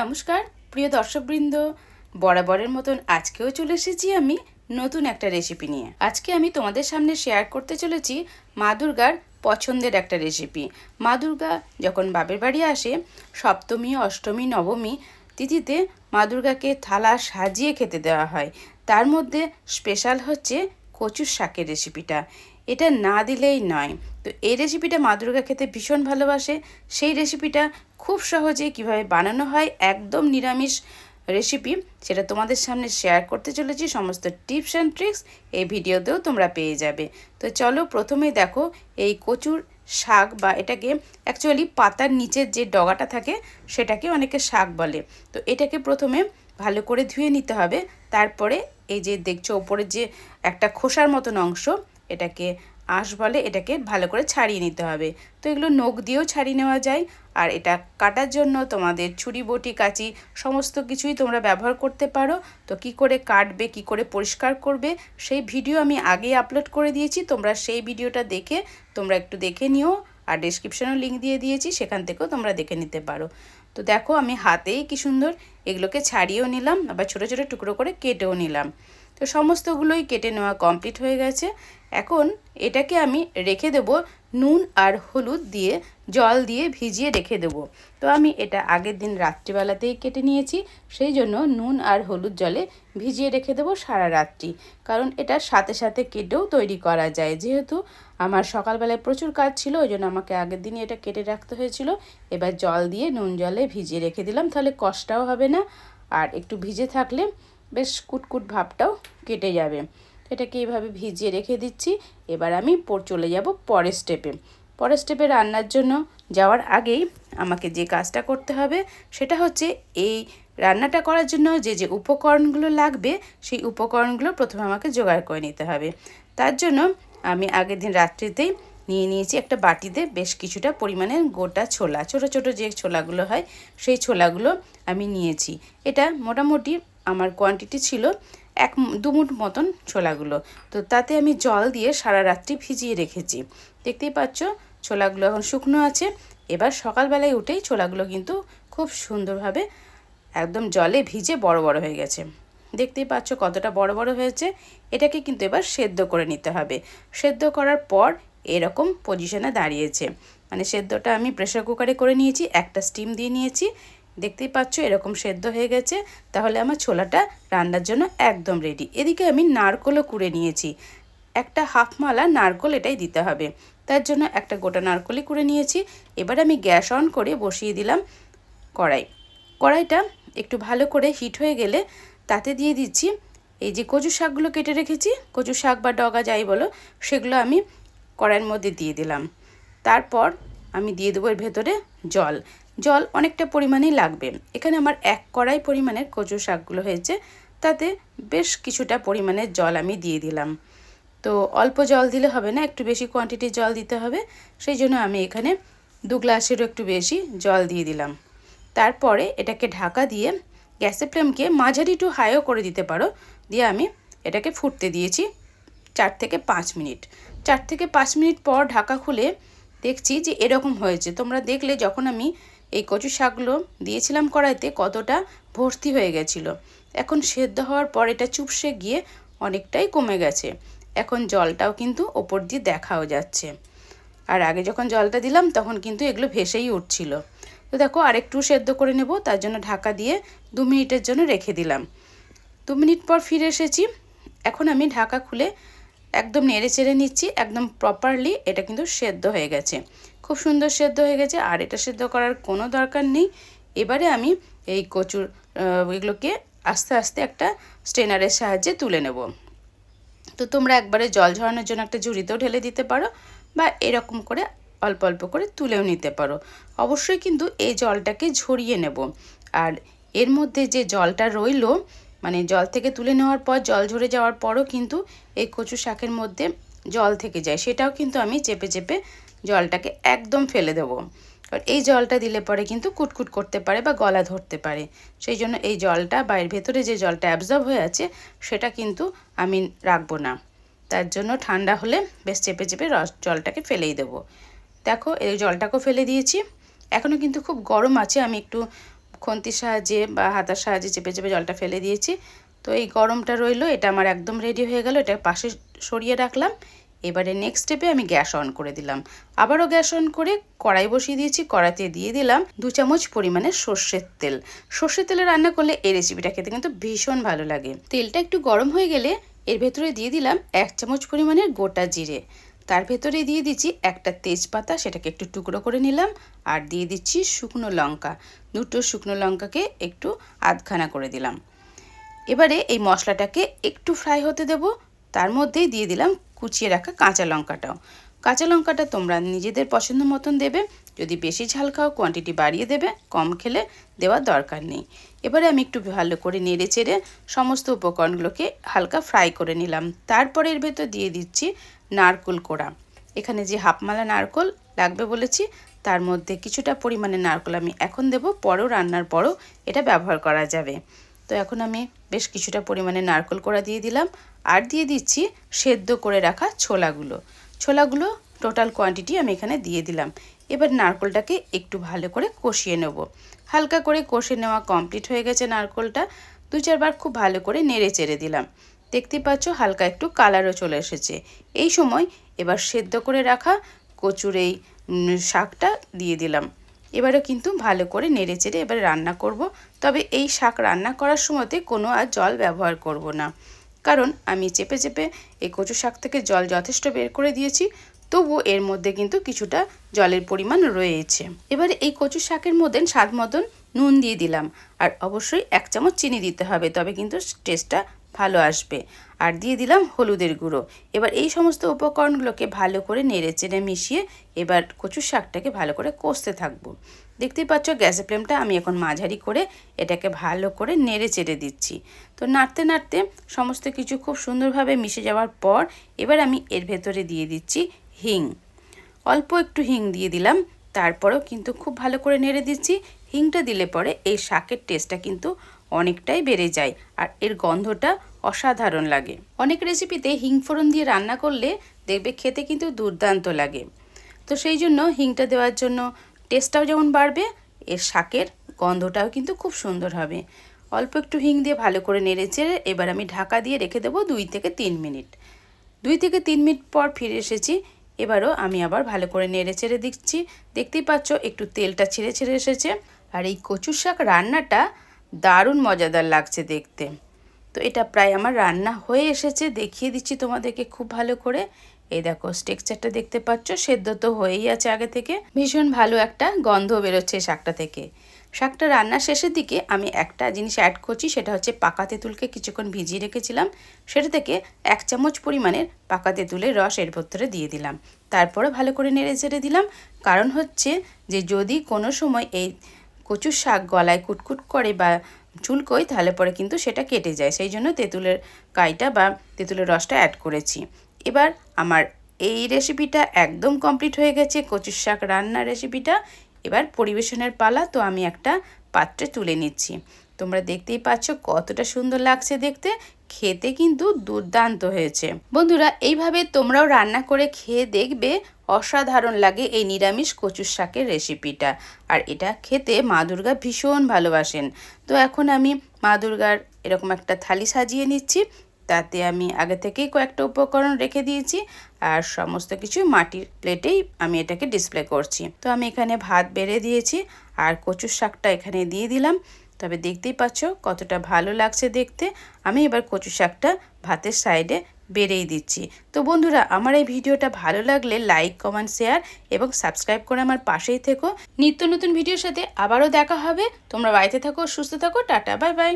নমস্কার, প্রিয় দর্শকবৃন্দ। বরাবরের মতন আজকেও চলে এসেছি আমি নতুন একটা রেসিপি নিয়ে। আজকে আমি তোমাদের সামনে শেয়ার করতে চলেছি মা দুর্গার পছন্দের একটা রেসিপি মা দুর্গা যখন বাপের বাড়ি আসে, সপ্তমী, অষ্টমী, নবমী তিথিতে মা দুর্গাকে থালা সাজিয়ে খেতে দেওয়া হয়। তার মধ্যে স্পেশাল হচ্ছে কচুর শাকের রেসিপিটা এটা না দিলেই নয়। তো এই রেসিপিটা মা দুর্গা খেতে ভীষণ ভালোবাসে। সেই রেসিপিটা খুব সহজে কীভাবে বানানো হয় একদম নিরামিষ রেসিপি সেটা তোমাদের সামনে শেয়ার করতে চলেছি। সমস্ত টিপস অ্যান্ড ট্রিক্স এই ভিডিওতেও তোমরা পেয়ে যাবে। তো চলো প্রথমে দেখো এই কচুর শাক বা এটাকে অ্যাকচুয়ালি পাতার নিচের যে ডগাটা থাকে সেটাকে অনেকে শাক বলে। তো এটাকে প্রথমে ভালো করে ধুয়ে নিতে হবে। তারপরে এই যে দেখছ ওপরের যে একটা খোসার মতন অংশ এটাকে আঁশ বলে এটাকে ভালো করে ছাড়িয়ে নিতে হবে। তো এগুলো নখ দিয়েও ছাড়িয়ে নেওয়া যায়। আর এটা কাটার জন্য তোমাদের ছুরি, বটি, কাঁচি সমস্ত কিছুই তোমরা ব্যবহার করতে পারো। তো কি করে কাটবে, কি করে পরিষ্কার করবে, সেই ভিডিও আমি আগেই আপলোড করে দিয়েছি। তোমরা সেই ভিডিওটা দেখে তোমরা একটু দেখে নিও। আর ডিসক্রিপশনেও লিঙ্ক দিয়ে দিয়েছি, সেখান থেকেও তোমরা দেখে নিতে পারো। তো দেখো আমি হাতেই কি সুন্দর এগুলোকে ছাড়িয়েও নিলাম, আবার ছোটো ছোটো টুকরো করে কেটেও নিলাম। তো সমস্তগুলোই কেটে নেওয়া কমপ্লিট হয়ে গেছে। এখন এটাকে আমি রেখে দেব নুন আর হলুদ দিয়ে, জল দিয়ে ভিজিয়ে রেখে দেব। তো আমি এটা আগের দিন রাত্রিবেলাতেই কেটে নিয়েছি, সেই জন্য নুন আর হলুদ জলে ভিজিয়ে রেখে দেবো সারা রাত্রি। কারণ এটা সাথে সাথে কেটেও তৈরি করা যায়। যেহেতু আমার সকালবেলায় প্রচুর কাজ ছিল, ওই জন্য আমাকে আগের দিনই এটা কেটে রাখতে হয়েছিল। এবার জল দিয়ে নুন জলে ভিজিয়ে রেখে দিলাম, তাহলে কষ্টটাও হবে না। আর একটু ভিজে থাকলে বেশ কুটকুট ভাবটাও কেটে যাবে। এটাকে এইভাবে ভিজিয়ে রেখে দিচ্ছি। এবার আমি চলে যাব পরের স্টেপে পরের স্টেপে রান্নার জন্য যাওয়ার আগেই আমাকে যে কাজটা করতে হবে, সেটা হচ্ছে এই রান্নাটা করার জন্য যে যে উপকরণগুলো লাগবে, সেই উপকরণগুলো প্রথমে আমাকে জোগাড় করে নিতে হবে। তার জন্য আমি আগের দিন রাত্রিতেই নিয়ে নিয়েছি একটা বাটিতে বেশ কিছুটা পরিমাণে গোটা ছোলা, ছোট ছোট যে ছোলাগুলো হয়, সেই ছোলাগুলো আমি নিয়েছি। এটা মোটামুটি আমার কোয়ান্টিটি ছিল এক দুমুট মতন ছোলাগুলো। তো তাতে আমি জল দিয়ে সারা রাত্রি ভিজিয়ে রেখেছি। দেখতেই পাচ্ছ, ছোলাগুলো এখন শুকনো আছে। এবার সকালবেলায় উঠেই ছোলাগুলো কিন্তু খুব সুন্দরভাবে একদম জলে ভিজে বড় বড় হয়ে গেছে। দেখতেই পাচ্ছ কতটা বড় বড় হয়েছে। এটাকে কিন্তু এবার সেদ্ধ করে নিতে হবে। সেদ্ধ করার পর এরকম পজিশনে দাঁড়িয়েছে। মানে সেদ্ধটা আমি প্রেশার কুকারে করে নিয়েছি, একটা স্টিম দিয়ে নিয়েছি। দেখতেই পাচ্ছ, এরকম সেদ্ধ হয়ে গেছে। তাহলে আমার ছোলাটা রান্নার জন্য একদম রেডি এদিকে আমি নারকলও কুড়ে নিয়েছি। একটা হাফ মালা নারকল এটাই দিতে হবে। তার জন্য একটা গোটা নারকলই কুড়ে নিয়েছি। এবার আমি গ্যাস অন করে বসিয়ে দিলাম কড়াই। কড়াইটা একটু ভালো করে হিট হয়ে গেলে তাতে দিয়ে দিচ্ছি এই যে কচু শাকগুলো কেটে রেখেছি, কচু শাক বা ডগা যাই বলো, সেগুলো আমি কড়াইয়ের মধ্যে দিয়ে দিলাম। তারপর আমি দিয়ে দেবো এর ভেতরে জল। জল অনেকটা পরিমাণেই লাগবে। এখানে আমার এক কড়াই পরিমাণের কচু শাকগুলো হয়েছে। তাতে বেশ কিছুটা পরিমাণের জল আমি দিয়ে দিলাম। তো অল্প জল দিলে হবে না, একটু বেশি কোয়ান্টিটির জল দিতে হবে। সেই জন্য আমি এখানে দু গ্লাসেরও একটু বেশি জল দিয়ে দিলাম। তারপরে এটাকে ঢাকা দিয়ে গ্যাসের ফ্লেমকে মাঝারি টু হাইও করে দিতে পারো। দিয়ে আমি এটাকে ফুটতে দিয়েছি চার থেকে পাঁচ মিনিট। চার থেকে পাঁচ মিনিট পর ঢাকা খুলে দেখছি যে এরকম হয়েছে। তোমরা দেখলে যখন আমি এই কচু শাকগুলো দিয়েছিলাম কড়াইতে কতটা ভর্তি হয়ে গেছিল। এখন সেদ্ধ হওয়ার পর এটা চুপসে গিয়ে অনেকটাই কমে গেছে। এখন জলটাও কিন্তু ওপর দিয়ে দেখাও যাচ্ছে। আর আগে যখন জলটা দিলাম তখন কিন্তু এগুলো ভেসেই উঠছিল। তো দেখো আরেকটু সেদ্ধ করে নেব, তার জন্য ঢাকা দিয়ে দু মিনিটের জন্য রেখে দিলাম। দু মিনিট পর ফিরে এসেছি। এখন আমি ঢাকা খুলে একদম নেড়ে চেড়ে নিচ্ছি, একদম প্রপারলি এটা কিন্তু সেদ্ধ হয়ে গেছে। খুব সুন্দর সেদ্ধ হয়ে গেছে, আর এটা সেদ্ধ করার কোনো দরকার নেই। এবারে আমি এই কচুর এগুলোকে আস্তে আস্তে একটা স্ট্রেনারের সাহায্যে তুলে নেব। তো তোমরা একবারে জল ঝরানোর জন্য একটা ঝুড়িতেও ঢেলে দিতে পারো বা এরকম করে অল্প অল্প করে তুলেও নিতে পারো। অবশ্যই কিন্তু এই জলটাকে ঝরিয়ে নেব। আর এর মধ্যে যে জলটা রইল মানে জল থেকে তুলে নেওয়ার পর, জল ঝরে যাওয়ার পরও কিন্তু এই কচু শাকের মধ্যে জল থেকে যায়। সেটাও কিন্তু আমি চেপে চেপে জলটাকে একদম ফেলে দেবো। কারণ এই জলটা দিলে পরে কিন্তু কুটকুট করতে পারে বা গলা ধরতে পারে। সেই জন্য এই জলটা বা ভেতরে যে জলটা অ্যাবজর্ব হয়ে আছে, সেটা কিন্তু আমি রাখব না। তার জন্য ঠান্ডা হলে বেশ চেপে চেপে রস, জলটাকে ফেলেই দেবো। দেখো, এই জলটাকেও ফেলে দিয়েছি। এখনও কিন্তু খুব গরম আছে, আমি একটু খন্তির সাহায্যে বা হাতার সাহায্যে চেপে চেপে জলটা ফেলে দিয়েছি। তো এই গরমটা রইল, এটা আমার একদম রেডি হয়ে গেল, এটা পাশে সরিয়ে রাখলাম। এবারে নেক্সট স্টেপে আমি গ্যাস অন করে দিলাম। আবারও গ্যাস অন করে কড়াই বসিয়ে দিয়েছি, কড়াইতে দিয়ে দিলাম দু চামচ পরিমাণে সর্ষের তেল। সর্ষের তেলে রান্না করলে এই রেসিপিটা খেতে কিন্তু ভীষণ ভালো লাগে। তেলটা একটু গরম হয়ে গেলে এর ভেতরে দিয়ে দিলাম এক চামচ পরিমাণের গোটা জিরে। তার ভেতরে দিয়ে দিচ্ছি একটা তেজপাতা, সেটাকে একটু টুকরো করে নিলাম, আর দিয়ে দিচ্ছি শুকনো লঙ্কা। দুটো শুকনো লঙ্কাকে একটু আধখানা করে দিলাম। এবারে এই মশলাটাকে একটু ফ্রাই হতে দেব, তার মধ্যেই দিয়ে দিলাম কুচিয়ে রাখা কাঁচা লঙ্কাটাও। কাঁচা লঙ্কাটা তোমরা নিজেদের পছন্দ মতন দেবে। যদি বেশি ঝাল খাও কোয়ান্টিটি বাড়িয়ে দেবে। কম খেলে দেওয়ার দরকার নেই। এবারে আমি একটু ভালো করে নেড়ে চেড়ে সমস্ত উপকরণগুলোকে হালকা ফ্রাই করে নিলাম। তারপরে এর ভেতর দিয়ে দিচ্ছি নারকোল কোড়া। এখানে যে হাফমালা নারকোল লাগবে বলেছি, তার মধ্যে কিছুটা পরিমাণে নারকোল আমি এখন দেব। পরেও রান্নার পরও এটা ব্যবহার করা যাবে। তো এখন আমি বেশ কিছুটা পরিমাণে নারকোল কোড়া দিয়ে দিলাম। আর দিয়ে দিচ্ছি সেদ্ধ করে রাখা ছোলাগুলো। ছোলাগুলো টোটাল কোয়ান্টিটি আমি এখানে দিয়ে দিলাম। এবার নারকোলটাকে একটু ভালো করে কষিয়ে নেব। হালকা করে কষে নেওয়া কমপ্লিট হয়ে গেছে নারকোলটা। দু চারবার খুব ভালো করে নেড়ে চেড়ে দিলাম। দেখতে পাচ্ছ হালকা একটু কালারও চলে এসেছে। এই সময় এবার সেদ্ধ করে রাখা কচুর এই শাকটা দিয়ে দিলাম। এবারে কিন্তু ভালো করে নেড়ে চেড়ে এবারে রান্না করব। তবে এই শাক রান্না করার সময়তে কোনো আর জল ব্যবহার করব না। কারণ আমি চেপে চেপে এই কচু শাক থেকে জল যথেষ্ট বের করে দিয়েছি, তবুও এর মধ্যে কিন্তু কিছুটা জলের পরিমাণ রয়েছে। এবারে এই কচু শাকের মধ্যে স্বাদ মতন নুন দিয়ে দিলাম, আর অবশ্যই এক চামচ চিনি দিতে হবে, তবে কিন্তু টেস্টটা ভালো আসবে। আর দিয়ে দিলাম হলুদের গুঁড়ো। এবার এই সমস্ত উপকরণগুলোকে ভালো করে নেড়ে চেড়ে মিশিয়ে এবার কচু শাকটাকে ভালো করে কষতে থাকব। দেখতেই পাচ্ছ, গ্যাসের ফ্লেমটা আমি এখন মাঝারি করে এটাকে ভালো করে নেড়ে চেড়ে দিচ্ছি। তো নাড়তে নাড়তে সমস্ত কিছু খুব সুন্দরভাবে মিশে যাওয়ার পর এবার আমি এর ভেতরে দিয়ে দিচ্ছি হিং। অল্প একটু হিং দিয়ে দিলাম, তারপরেও কিন্তু খুব ভালো করে নেড়ে দিচ্ছি। হিংটা দিলে পরে এই শাকের টেস্টটা কিন্তু অনেকটাই বেড়ে যায় আর এর গন্ধটা অসাধারণ লাগে। অনেক রেসিপিতে হিং ফোড়ন দিয়ে রান্না করলে দেখবে খেতে কিন্তু দুর্দান্ত লাগে। তো সেই জন্য হিংটা দেওয়ার জন্য টেস্টটাও যেমন বাড়বে, এর শাকের গন্ধটাও কিন্তু খুব সুন্দর হবে। অল্প একটু হিং দিয়ে ভালো করে নেড়ে চেড়ে এবার আমি ঢাকা দিয়ে রেখে দেবো দুই থেকে তিন মিনিট। দুই থেকে তিন মিনিট পর ফিরে এসেছি, এবারও আমি আবার ভালো করে নেড়ে চেড়ে দিচ্ছি। দেখতেই পাচ্ছ একটু তেলটা ছেড়ে ছেড়ে এসেছে, আর এই কচুর শাক রান্নাটা দারুণ মজাদার লাগছে দেখতে। তো এটা প্রায় আমার রান্না হয়ে এসেছে, দেখিয়ে দিচ্ছি তোমাদেরকে খুব ভালো করে। এই দেখো স্টেকচারটা দেখতে পাচ্ছ, সেদ্ধ তো হয়েই আছে আগে থেকে। ভীষণ ভালো একটা গন্ধ বেরোচ্ছে শাকটা থেকে। শাকটা রান্নার শেষের দিকে আমি একটা জিনিস অ্যাড করছি, সেটা হচ্ছে পাকা তেঁতুলকে কিছুক্ষণ ভিজিয়ে রেখেছিলাম। সেটা থেকে এক চামচ পরিমাণের পাকা তেঁতুলের রস এর ভেতরে দিয়ে দিলাম। তারপরে ভালো করে নেড়ে চেড়ে দিলাম। কারণ হচ্ছে যে, যদি কোনো সময় এই কচুর শাক গলায় কুটকুট করে বা চুলকোই তাহলে পরে কিন্তু সেটা কেটে যায়। সেই জন্য তেঁতুলের কাইটা বা তেঁতুলের রসটা অ্যাড করেছি। এবার আমার এই রেসিপিটা একদম কমপ্লিট হয়ে গেছে, কচুর শাক রান্নার রেসিপিটা এবার পরিবেশনের পালা, তো আমি একটা পাত্রে তুলে নিচ্ছি। তোমরা দেখতেই পাচ্ছ কতটা সুন্দর লাগছে দেখতে, খেতে কিন্তু দুর্দান্ত হয়েছে। বন্ধুরা, এইভাবে তোমরাও রান্না করে খেয়ে দেখবে, অসাধারণ লাগে এই নিরামিষ কচুর শাকের রেসিপিটা আর এটা খেতে মা দুর্গা ভীষণ ভালোবাসেন। তো এখন আমি মা দুর্গার এরকম একটা থালি সাজিয়ে নিচ্ছি। তাতে আমি আগে থেকেই কয়েকটা উপকরণ রেখে দিয়েছি আর সমস্ত কিছু মাটির প্লেটেই আমি এটাকে ডিসপ্লে করছি। তো আমি এখানে ভাত বেড়ে দিয়েছি আর কচুর শাকটা এখানে দিয়ে দিলাম। তবে দেখতেই পাচ্ছ কতটা ভালো লাগছে দেখতে। আমি এবার কচু শাকটা ভাতের সাইডে বেড়েই দিচ্ছি। তো বন্ধুরা, আমার এই ভিডিওটা ভালো লাগলে লাইক কমেন্ট শেয়ার এবং সাবস্ক্রাইব করে আমার পাশেই থেকো। নিত্য নতুন ভিডিওর সাথে আবারও দেখা হবে। তোমরা বাড়িতে থাকো, সুস্থ থাকো, টাটা বাই বাই